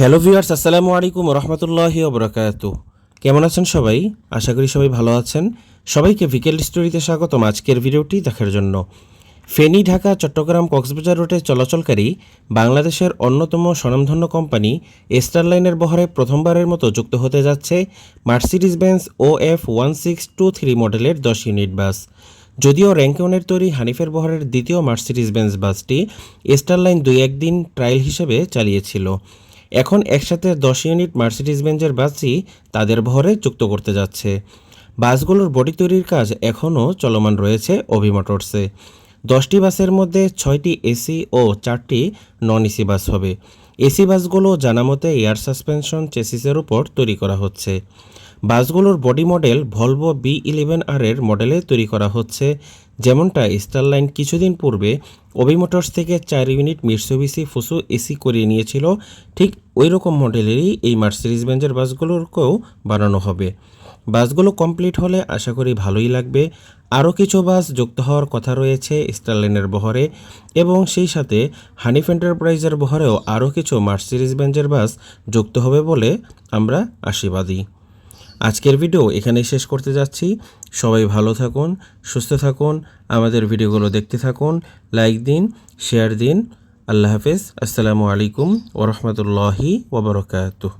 Hello viewers আসসালামু আলাইকুম রহমতুল্লাহি ওবরাকাত কেমন আছেন সবাই? আশা করি সবাই ভালো আছেন। সবাইকে ভিকেল স্টোরিতে স্বাগতম আজকের ভিডিওটি দেখার জন্য। ফেনী, ঢাকা, চট্টগ্রাম, কক্সবাজার রুটে চলাচলকারী বাংলাদেশের অন্যতম স্বনামধন্য কোম্পানি স্টারলাইনের বহরে প্রথমবারের মতো যুক্ত হতে যাচ্ছে মার্সিডিজ বেঞ্জ ও F one six two three মডেলের দশ ইউনিট বাস। যদিও র্যাঙ্কিউনের তৈরি হানিফের বহরের দ্বিতীয় মার্সিডিজ বেঞ্জ বাসটি স্টারলাইন দুই একদিন ট্রায়াল হিসেবে চালিয়েছিল। এখন একসাথে দশ ইউনিট মার্সিডিজ বেঞ্জের বাসই তাদের ভরে যুক্ত করতে যাচ্ছে। বাসগুলোর বডি তৈরির কাজ এখনও চলমান রয়েছে অভি মোটরসে। দশটি বাসের মধ্যে ছয়টি এসি ও চারটি নন এসি বাস হবে। এসি বাসগুলো জানামতে এয়ার সাসপেনশন চেসিসের উপর তৈরি করা হচ্ছে। বাসগুলোর body model Volvo B eleven R এর মডেলে তৈরি করা হচ্ছে। যেমনটা স্টারলাইন কিছুদিন পূর্বে ওবি মোটরস থেকে চার ইউনিট মিটসুবিসি ফুসু এসি করিয়ে নিয়েছিল। ঠিক ওই রকম মডেলেরই এই মার্সিডিজ বেঞ্জের বাসগুলোকেও বানানো হবে। বাসগুলো কমপ্লিট হলে আশা করি ভালোই লাগবে। আরও কিছু বাস যুক্ত হওয়ার কথা রয়েছে স্টারলাইনের বহরে এবং সেই সাথে হানিফ এন্টারপ্রাইজের বহরেও আরও কিছু মার্সিডিজ বেঞ্জের বাস যুক্ত হবে বলে আমরা আশীর্বাদী। আজকের ভিডিও এখানেই শেষ করতে যাচ্ছি। সবাই ভালো থাকুন, সুস্থ থাকুন, আমাদের ভিডিওগুলো দেখতে থাকুন লাইক দিন শেয়ার দিন। আল্লাহ হাফেজ। আসসালামু আলাইকুম ওরহমতুল্লাহি ওবরকাতুহ